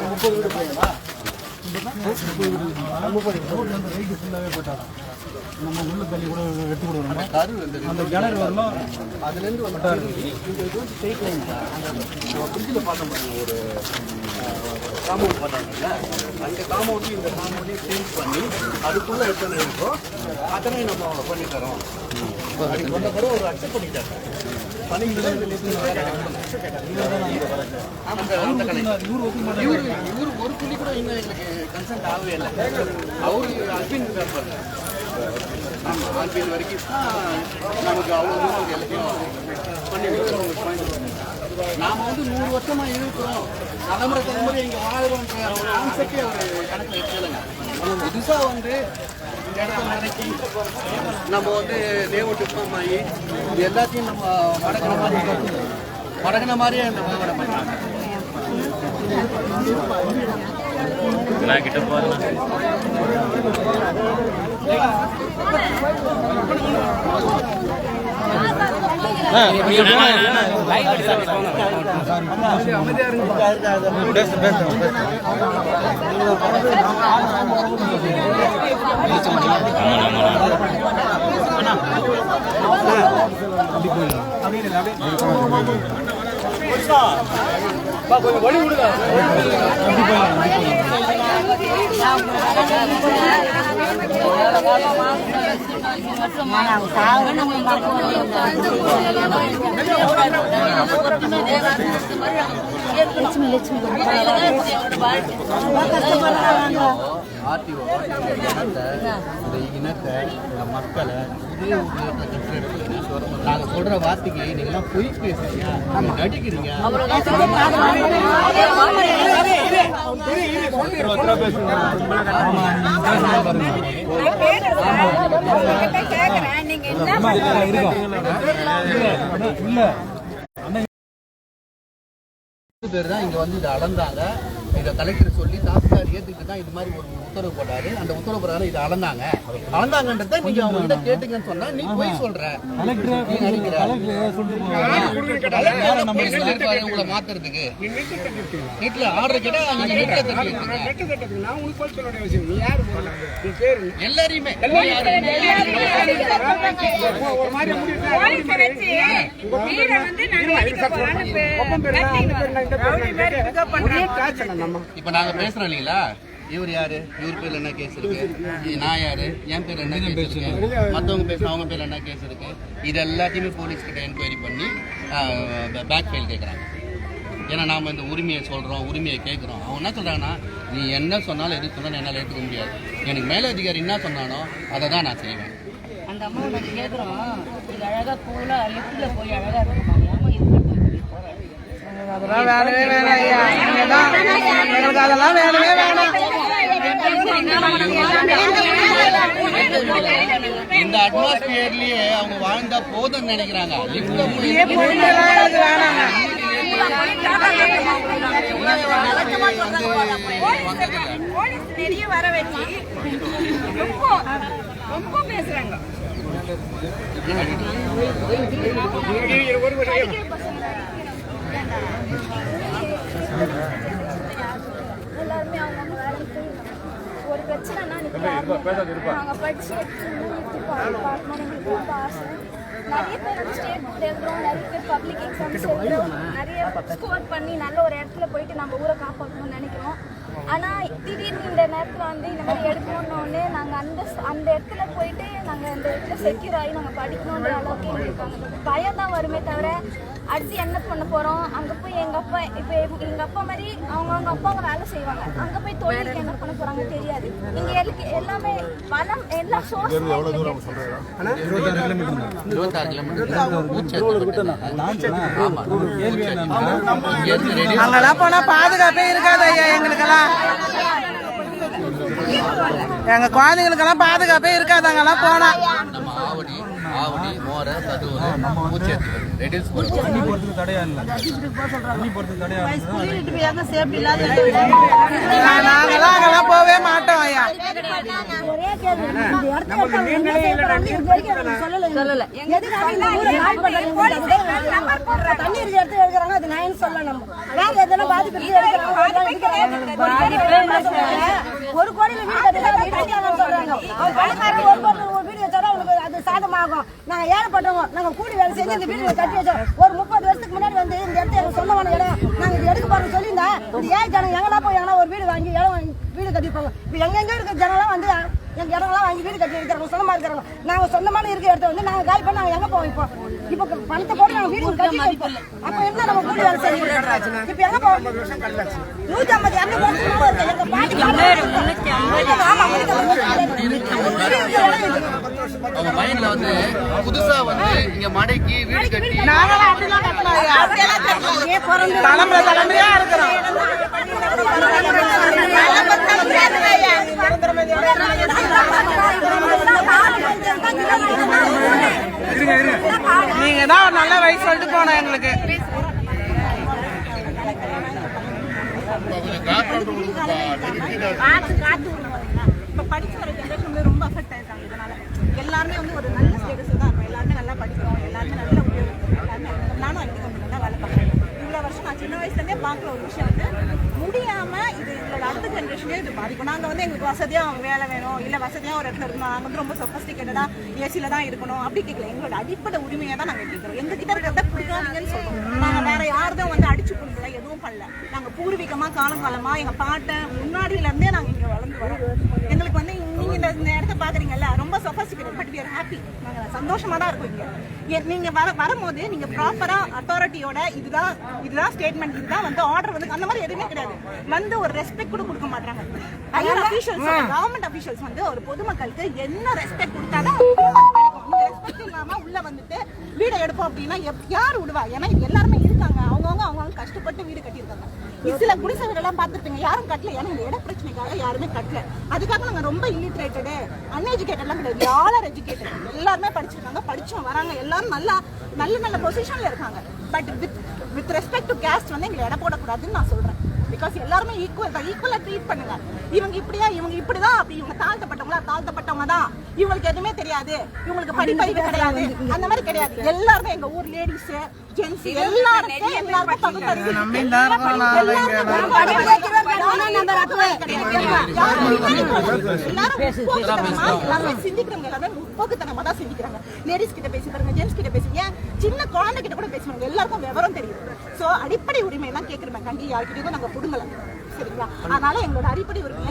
முப்பது வீடு போயிருந்தா நம்ம உள்ள தள்ளி கூட எடுத்து கொடுக்குறோம் அந்த கிணறு வரலாம் அதுலேருந்து வந்துட்டாரு இந்த வந்து ஸ்ட்ரெயிட் லைன் தான் அந்த ஃப்ரிட்ஜில் பார்த்தோம் ஒரு காம்பவுண்ட் பண்ணாங்கல்ல அந்த காம்பவுண்டு இந்த காம்பவுண்டையும் சேஞ்ச் பண்ணி அதுக்குள்ளே எத்தனை இருக்கோ அத்தனை நம்ம பண்ணி தரோம் அதுக்கு வந்த பிறகு ஒரு அக்செப்ட் பண்ணிட்டாங்க இவர் ஒரு துளி கூட இன்னும் எங்களுக்கு கன்சென்ட் ஆகவே இல்லை அவரு அல்பின் இருக்கார் ஆமாம் அல்பின் வரைக்கும் நமக்கு அவ்வளோ தூரம் எல்லாத்தையும் பண்ணி நாம வந்து நூறு வருஷமா இருக்கிறோம் தலைமுறை தலைமுறை இங்கே வாழ்கிறோன்ற கான்செப்டே அவர் கணக்கில் புதுசாக வந்து நம்ம வந்து லேஅவுட் ஃபார்ம் ஆகி இது எல்லாத்தையும் நம்ம வடக்கிற மாதிரி வடக்கின மாதிரியே அந்த வியாபாரம் பண்ணுறாங்க நான் கிட்ட போறேன் ஆர்டிஓ இனத்தை இந்த இனத்தை இந்த மக்களை இதே ஒரு நாங்கள் சொல்கிற வார்த்தைக்கு நீங்களாம் பொய் பேசுறீங்க. நீங்க நடிக்கிறீங்க. பேர் தான் இங்கே வந்து இதை அளந்தாங்க இதை கலெக்டர் சொல்லி தாசில்தார் ஏற்றுக்கிட்டு தான் இது மாதிரி ஒரு உத்தரவு போட்டாரு. அந்த உத்தரவு பிரகாரம் இதை அளந்தாங்க. அளந்தாங்கன்றத நீங்க அவங்க கிட்ட கேட்டுங்கன்னு சொன்னா நீ போய் சொல்ற. கலெக்டர் நீ நினைக்கிற. உங்களை மாத்துறதுக்கு. வீட்டுல ஆர்டர் கேட்டா நீங்க வீட்டுல தட்டி நான் உனக்கு போய் சொல்ல வேண்டிய அவசியம் நீ யாரு நீ பேரு என்ன? எல்லாரையுமே. ஒரு மாதிரி முடிவு பேரு? இந்த பேரு இப்ப நாங்க பேசுறோம் இல்லைங்களா? இவர் யாரு? இவர் பேர்ல என்ன கேஸ் இருக்கு? நான் யாரு? என் பேர்ல என்ன கேஸ் இருக்கு? மத்தவங்க பேசுற அவங்க பேர்ல என்ன கேஸ் இருக்கு? இது எல்லாத்தையுமே போலீஸ் கிட்ட என்கொயரி பண்ணி பேக் ஃபைல் கேட்கறாங்க ஏன்னா நாம இந்த உரிமையை சொல்றோம் உரிமையை கேட்குறோம் அவங்க என்ன சொல்றாங்கன்னா நீ என்ன சொன்னாலும் எது சொன்னாலும் என்னால் ஏற்றுக்க முடியாது. எனக்கு மேலதிகாரி என்ன சொன்னானோ அதை தான் நான் செய்வேன். அந்த அம்மா நாங்கள் கேட்குறோம் இது அழகா கூலா லிஃப்ட்ல போய் அழகா இருக்குமா அதெல்லாம் வேணவே வேணாம் ஐயா. நீங்க தான் எங்களுக்கு அதெல்லாம் வேணவே வேணாம். இந்த அட்மாஸ்பியர்லயே அவங்க வாழ்ந்தா போதும்னு நினைக்கிறாங்க. நிறைய வர வச்சு ரொம்ப ரொம்ப பேசுறாங்க எல்லாருமே அவங்க வேலைக்கு ஒரு பிரச்சனைனா நாங்கள் படிச்சு நிறுத்தி பார்க்கணும் எங்களுக்கு ரொம்ப ஆசை நிறைய பேர் வந்து ஸ்டேட் போர்டு எழுதுறோம் நிறைய பேர் பப்ளிக் எக்ஸாம்ஸ் எழுதுறோம் நிறைய ஸ்கோர் பண்ணி நல்ல ஒரு இடத்துல போயிட்டு நம்ம ஊரை காப்பாற்றணும்னு நினைக்கிறோம் ஆனால் திடீர்னு இந்த நேரத்தில் வந்து இந்த மாதிரி எடுக்கணுன்னொடனே நாங்கள் அந்த அந்த இடத்துல போயிட்டு நாங்கள் இந்த இடத்துல செக்யூர் ஆகி நாங்கள் படிக்கணுன்ற அளவுக்கு எங்களுக்கு அந்த பயம் தான் வருமே தவிர அடுத்து என்ன பண்ண போகிறோம் அங்கே போய் எங்கள் அப்பா இப்போ எங்கள் அப்பா மாதிரி அவங்க அவங்க அப்பாங்க வேலை செய்வாங்க. அங்கே போய் தொழிலுக்கு என்ன பண்ண போகிறாங்க தெரியாது. இங்கே எல்லாம் எல்லாமே வளம் எல்லா சோர்ஸ் இருபத்தாறு கிலோமீட்டர் ஊச்சல் ஆமா கேள்வி என்னன்னா ஏற்கனவே அங்கெல்லாம் போனா பாதுகாப்பே இருக்காது ஐயா எங்களுக்கெல்லாம். எங்க குழந்தைங்களுக்கெல்லாம் பாதுகாப்பே இருக்காது அங்கெல்லாம் ஆவடி மோர சதூர் பூச்சேரி ரெடில்ஸ் தண்ணி போறதுக்கு தடையா இல்ல. தண்ணி போறதுக்கு தடையா அங்கெல்லாம் போவே மாட்டோம் ஐயா. ஒரே சொல்லல? தண்ணி இடத்துல எடுக்கிறாங்க அது நான் சொல்ல நம்ம? வேற எதனா பாதிப்பு கோடியில வீடு சொல்றாங்க அவங்க பணக்காரங்க ஒரு கோடி ஒரு வீடு வச்சாலும் அவங்களுக்கு அது சாதமாகும் நாங்க ஏழைப்பட்டவங்க நாங்க கூலி வேலை செஞ்சு இந்த வீடு கட்டி வச்சோம். ஒரு முப்பது வருஷத்துக்கு முன்னாடி வந்து இந்த இடத்த எனக்கு இடம். நாங்க இது எடுக்க போறோம் சொல்லியிருந்தேன் இது ஏன் ஜனம் எங்கன்னா போய் எங்கன்னா ஒரு வீடு வாங்கி இடம் வாங்கி வீடு கட்டிப்பாங்க இப்போ எங்கெங்க இருக்க ஜனம்லாம் வந்து எங்க இடம்லாம் வாங்கி வீடு கட்டி இருக்கிறவங்க சொந்தமா இருக்கிறவங்க நாங்க சொந்தமான இருக்கிற இடத்த வந்து நாங்க காலி பண்ணி நாங்க எங்க போவோம் இப்போ? இப்போ பணத்தை போட்டு நாங்க வீடு கட்டி வைப்போம் அப்ப என்ன நம்ம கூலி வேலை செய்யணும் இப்போ எங்க போவோம்? நூத்தி ஐம்பது இரநூறு வருஷத்துக்கு மேல இருக்கு. எங்க பாட்டி ஆமா முன்னூத்தி ஐம்பது. அவங்க மைண்ட்ல வந்து புதுசா வந்து இங்க மடைக்கு வீடு கட்டி. தலைமுறை தலைமுறையா இருக்கிறோம். நீங்க தான் நல்ல வயசு சொல்லிட்டு போனோம் எங்களுக்கு. இப்போ படிச்சு வர ஜென்ரேஷன் வந்து ரொம்ப அஃபெக்ட் ஆயிருக்காங்க இதனால எல்லாருமே வந்து ஒரு நல்ல ஸ்டேட்டஸ் தான் இருக்கும் எல்லாருமே நல்லா படிக்கிறோம் எல்லாருமே நல்ல உத்தியோகம் எல்லாருமே நானும் ஐடி கம்பெனியில் தான் வேலை பார்க்குறேன் இவ்வளோ வருஷம் நான் சின்ன வயசுலேருந்தே பார்க்குற ஒரு விஷயம் வந்து முடியாம இது இதோட அடுத்த ஜென்ரேஷனே இது பாதிக்கும் வசதியாக வேலை வேணும்? இல்லை வசதியாக ஒரு இடத்துல இருக்கணும். நாங்கள் வந்து ரொம்ப சொஃபஸ்டிகேட்டடாக ஏசியில் தான் இருக்கணும். அப்படி கேட்கல எங்களோட அடிப்படை உரிமையை தான் நாங்கள் கேட்குறோம் எங்ககிட்ட இருக்கிறத கொடுக்காதீங்கன்னு சொல்றோம். நாங்கள் வேற யார்தான் வந்து அடிச்சு கொடுக்கல எதுவும் பண்ணல. நாங்கள் பூர்வீகமாக காலங்காலமாக எங்கள் பாட்டை முன்னாடியிலேருந்தே நாங்கள் இங்கே வளர்ந்து வரோம். எங்களுக்கு வந்து நீங்கள் இந்த இடத்த பார்க்குறீங்கல்ல ரொம்ப sophisticated but we are happy நாங்க சந்தோஷமா தான் இருக்கோம் இங்க. ஏ- நீங்க வர வரும்போது நீங்க ப்ராப்பரா அத்தாரிட்டியோட இதுதான் இதுதான் ஸ்டேட்மெண்ட் இதுதான் வந்து ஆர்டர் வந்து அந்த மாதிரி எதுவுமே கிடையாது. வந்து ஒரு ரெஸ்பெக்ட் கூட கொடுக்க மாட்டாங்க ஹையர் அபிஷியல்ஸ் கவர்மெண்ட் அபிஷியல்ஸ் வந்து ஒரு பொதுமக்களுக்கு என்ன ரெஸ்பெக்ட் இந்த ரெஸ்பெக்ட் இல்லாம உள்ள வந்துட்டு வீடை எடுப்போம் அப்படின்னா எப்- யார் விடுவா? ஏன்னா எல்லாருமே இருக்காங்க. அவங்கவுங்க அவங்கவுங்க கஷ்டப்பட்டு வீடு கட்டியிருக்காங்க. சில குடிசை வீடெல்லாம் பார்த்துருப்பீங்க. யாரும் கட்டல. ஏன்னா இந்த இட பிரச்சனைக்காக யாருமே கட்டல. அதுக்காக நாங்கள் ரொம்ப இல்லிட்ரேட்டடு அன்எஜுகேட்டட்லாம் கிடையாது. ஆலர் எஜுகேட்டட் எல்லாருமே படிச்சிருக்காங்க படிச்சோம் வராங்க. எல்லாரும் நல்லா நல்ல நல்ல பொசிஷன்ல இருக்காங்க. But with with respect to caste வந்து எங்களை இட போடக்கூடாதுன்னு நான் சொல்றேன். பிகாஸ் எல்லாருமே ஈக்குவல் தான் ஈக்குவலா ட்ரீட் பண்ணுங்க இவங்க இப்படியா இவங்க இப்படிதான் அப்படி இவங்க தாழ்த்தப்பட்டவங்களா தாழ்த்தப்பட்டவங்க தான் இவங்களுக்கு எதுவுமே தெரியாது இவங்களுக்கு படிப்பறிவு கிடையாது அந்த மாதிரி கிடையாது எல்லாருமே எங்க ஊர் லேடிஸ் ஜென்ஸ் எல்லாருமே எல்லாருமே பகுத்தறிவு முற்போக்குத்தனமா தான் சிந்திக்கிறாங்க லேடிஸ் கிட்ட பேசி பாருங்க ஜென்ஸ் கிட்ட பேசுங்க சின்ன குழந்தை கிட்ட கூட பேசுவாங்க எல்லாருக்கும் விவரம் தெரியும் சோ அடிப்படை உரிமை எல்லாம் கேக்குறோம் கண்டி யார்கிட்டயும் நாங்க புடுங்கல சரிங்களா? அதனால எங்களோட அடிப்படை உரிமை